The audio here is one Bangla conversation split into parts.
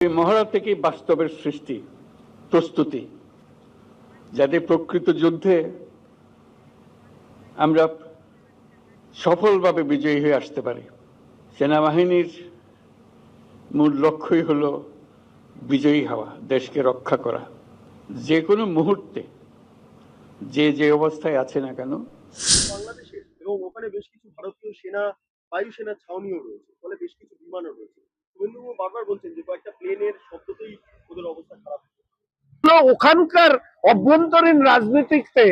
মহড়া থেকেই বাস্তবের সৃষ্টি, প্রস্তুতি। যাতে প্রকৃত যুদ্ধে আমরা সফলভাবে বিজয়ী হয়ে আসতে পারি। সেনাবাহিনীর মূল লক্ষ্যই হলো বিজয়ী হওয়া, দেশকে রক্ষা করা। যে কোনো মুহূর্তে, যে যে অবস্থায় আছে না কেন, বাংলাদেশের এবং ওখানে বেশ কিছু ভারতীয় সেনা বায়ুসেনা ছাউনিও রয়েছে। ফলে বেশ কিছু বিমানও রয়েছে। ওখানকার অভ্যন্তরীণ রাজনীতিতে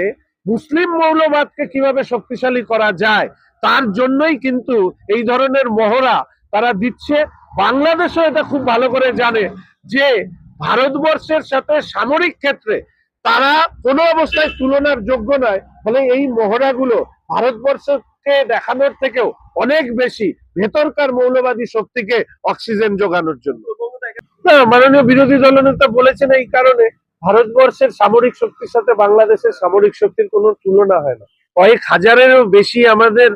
মুসলিম মৌলবাদকে কীভাবে শক্তিশালী করা যায়, তার জন্যই কিন্তু এই ধরনের মহড়া তারা দিচ্ছে। বাংলাদেশও এটা খুব ভালো করে জানে যে ভারতবর্ষের সাথে সামরিক ক্ষেত্রে তারা কোনো অবস্থায় তুলনার যোগ্য নয়, ফলে এই মহড়াগুলো ভারতবর্ষকে দেখানোর থেকেও অনেক বেশি ভেতরকার মৌলবাদী শক্তিকে অক্সিজেন যোগানোর জন্য। না, মাননীয় বিরোধী দলনেতা বলেছেন এই কারণে ভারতবর্ষের সামরিক শক্তির সাথে বাংলাদেশের সামরিক শক্তির কোনো তুলনা হয় না। কয়েক হাজারেরও বেশি আমাদের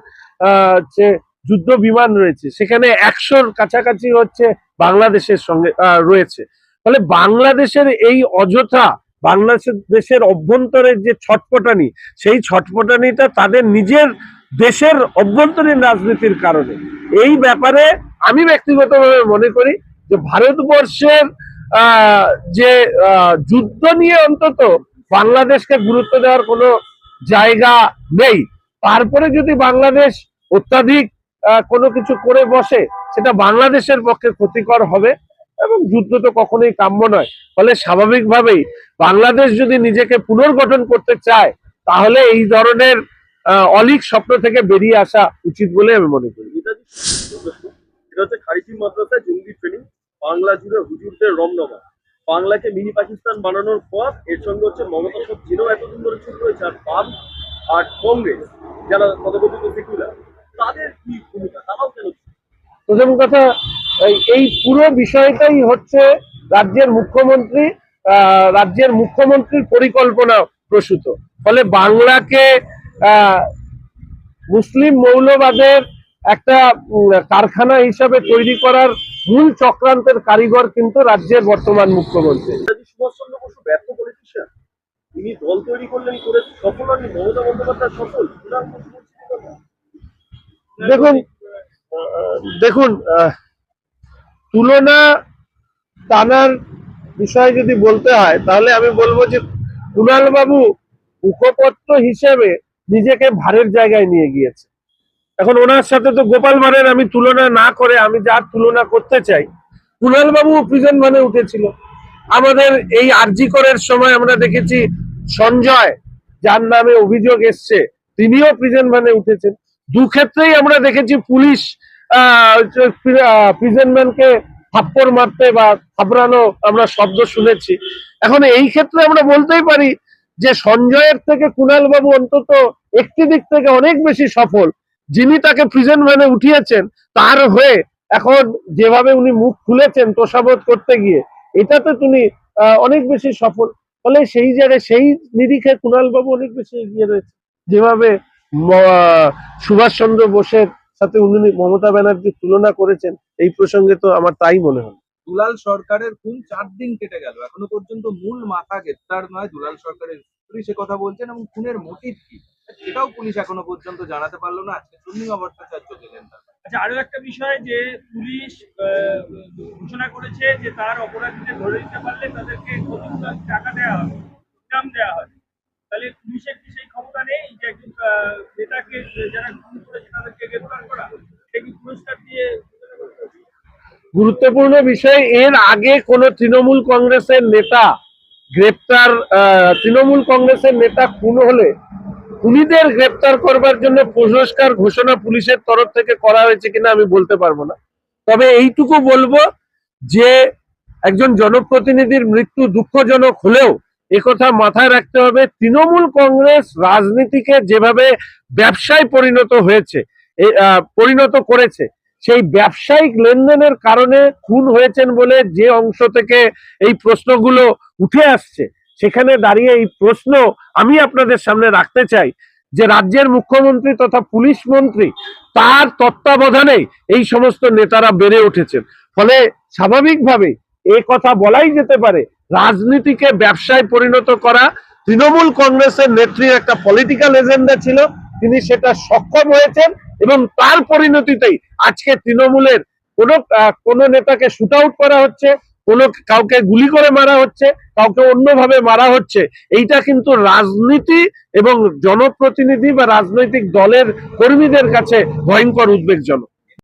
যে যুদ্ধ বিমান রয়েছে, সেখানে একশোর কাছাকাছি হচ্ছে বাংলাদেশের সঙ্গে রয়েছে। ফলে বাংলাদেশের এই অযথা, বাংলাদেশের দেশের অভ্যন্তরের যে ছটপটানি, সেই ছটপটানিটা তাদের নিজের দেশের অভ্যন্তরীণ রাজনীতির কারণে। এই ব্যাপারে আমি ব্যক্তিগতভাবে মনে করি যে ভারতবর্ষের যে যুদ্ধ নিয়ে অন্তত বাংলাদেশকে গুরুত্ব দেওয়ার কোনো জায়গা নেই। তারপরে যদি বাংলাদেশ অত্যাধিক কোনো কিছু করে বসে, সেটা বাংলাদেশের পক্ষে ক্ষতিকর হবে এবং যুদ্ধ তো কখনোই কাম্য নয়। ফলে স্বাভাবিকভাবেই বাংলাদেশ যদি নিজেকে পুনর্গঠন করতে চায়, তাহলে এই ধরনের অলিক স্বপ্ন থেকে বেরিয়ে আসা উচিত বলে আমি মনে করি। এটা হচ্ছে খারিজি মাদ্রাসায় জঙ্গি ট্রেনিং বাংলা জুড়ে হুজুরদের রমনমা। বাংলাকে মিনি পাকিস্তান বানানোর পথ এর সঙ্গে হচ্ছে মমতা সব চীনও এতদিন ধরে চুপ রয়েছে আর বাম আর কংগ্রেস যারা তথাকথিত সেকুলার তাদের কি ভূমিকা? তারাও কেন প্রথম কথা এই- পুরো বিষয়টাই হচ্ছে রাজ্যের মুখ্যমন্ত্রী আহ, রাজ্যের মুখ্যমন্ত্রীর পরিকল্পনা প্রসূত। ফলে বাংলাকে মুসলিম মৌলবাদের একটা কারখানা হিসাবে তৈরি করার মূল চক্রান্তের কারিগর কিন্তু রাজ্যের বর্তমান মুখ্যমন্ত্রী। নেতাজি সুভাষচন্দ্র বসু ব্যর্থ পলিটিশিয়ান তিনি দল তৈরি করলেন করে সফল হননি মমতা বন্দ্যোপাধ্যায় সফল। কুণাল ঘোষ বলছে কি কথা? দেখুন দেখুন তুলনা টানার বিষয়ে যদি বলতে হয় তাহলে আমি বলব যে কুণাল বাবু মুখপত্র হিসেবে নিজেকে ভারের জায়গায় নিয়ে গিয়েছে। এখন ওনার সাথে তো গোপাল ভাঁড়ের আমি তুলনা না করে আমি যার তুলনা করতে চাই কুণাল বাবু প্রিজন মানে উঠেছিল। আমাদের এই আরজি করের সময় আমরা দেখেছি সঞ্জয়, যার নামে অভিযোগ এসছে, তিনিও প্রিজন মানে উঠেছেন। দু ক্ষেত্রেই আমরা দেখেছি পুলিশ, আহ প্রিজন ম্যানকে থাপ্পড় মারতে বা থাপড়ানো আমরা শব্দ শুনেছি। এখন এই ক্ষেত্রে আমরা বলতেই পারি যে সঞ্জয়ের থেকে কুণাল বাবু অন্তত একটি দিক থেকে অনেক বেশি সফল যিনি তাকে প্রিজন ভ্যানে উঠিয়েছেন তার হয়ে এখন যেভাবে উনি মুখ খুলেছেন তোষাবোধ করতে গিয়ে এটাতে আহ, অনেক বেশি সফল। ফলে সেই জায়গায় সেই নিরিখে কুণাল বাবু অনেক বেশি এগিয়ে রয়েছে। যেভাবে সুভাষচন্দ্র বোসের সাথে উনি মমতা ব্যানার্জির তুলনা করেছেন এই প্রসঙ্গে তো আমার তাই মনে হয়। দুলাল সরকারের কোন চার দিন কেটে গেল। এখনও পর্যন্ত মূল মাথা গ্রেপ্তার নয় দুলাল সরকারের স্ত্রী। সে কথা বলছেন এবং খুনের মোটিভ কি? সেটাও পুলিশ এখনও পর্যন্ত জানাতে পারল না। আজকে পূর্ণিমা ভট্টাচার্য গেলেন আচ্ছা আরও একটা বিষয় যে পুলিশ ঘোষণা করেছে যে তার অপরাধীদের ধরে দিতে পারলে তাদেরকে টাকা দেওয়া হবে ইনাম দেওয়া হবে। তাহলে পুলিশের কি সেই ক্ষমতা নেই যে একজন নেতাকে যারা খুন করেছে তাদেরকে গ্রেফতার করা? সে কি পুরস্কার দিয়ে গুরুত্বপূর্ণ বিষয়, এর আগে কোন তৃণমূল কংগ্রেসের নেতা গ্রেপ্তার তৃণমূল কংগ্রেসের নেতা খুন হলে খুনিদের গ্রেপ্তার করবার জন্য পুরস্কার ঘোষণা পুলিশের তরফ থেকে করা হয়েছে কিনা আমি বলতে পারব না। তবে এইটুকু বলব যে একজন জনপ্রতিনিধির মৃত্যু দুঃখজনক হলেও একথা মাথায় রাখতে হবে, তৃণমূল কংগ্রেস রাজনীতিকে যেভাবে ব্যবসায় পরিণত হয়েছে পরিণত করেছে সেই ব্যবসায়িক লেনদেনের কারণে খুন হয়েছেন বলে যে অংশ থেকে এই প্রশ্নগুলো উঠে আসছে, সেখানে দাঁড়িয়ে এই প্রশ্ন আমি আপনাদের সামনে রাখতে চাই যে রাজ্যের মুখ্যমন্ত্রী তথা পুলিশ মন্ত্রী তার তত্ত্বাবধানে এই সমস্ত নেতারা বেড়ে উঠেছেন। ফলে স্বাভাবিকভাবেই এ কথা বলাই যেতে পারে, রাজনীতিকে ব্যবসায় পরিণত করা, তৃণমূল কংগ্রেসের নেত্রীর একটা পলিটিক্যাল এজেন্ডা ছিল, তিনি সেটা সক্ষম হয়েছেন এবং তার পরিণতিতেই আজকে তৃণমূলের কোন কোন নেতাকে শুট আউট করা হচ্ছে, কোন কাউকে গুলি করে মারা হচ্ছে, কাউকে অন্যভাবে মারা হচ্ছে, এইটা কিন্তু রাজনীতি এবং জনপ্রতিনিধি বা রাজনৈতিক দলের কর্মীদের কাছে ভয়ঙ্কর উদ্বেগজনক।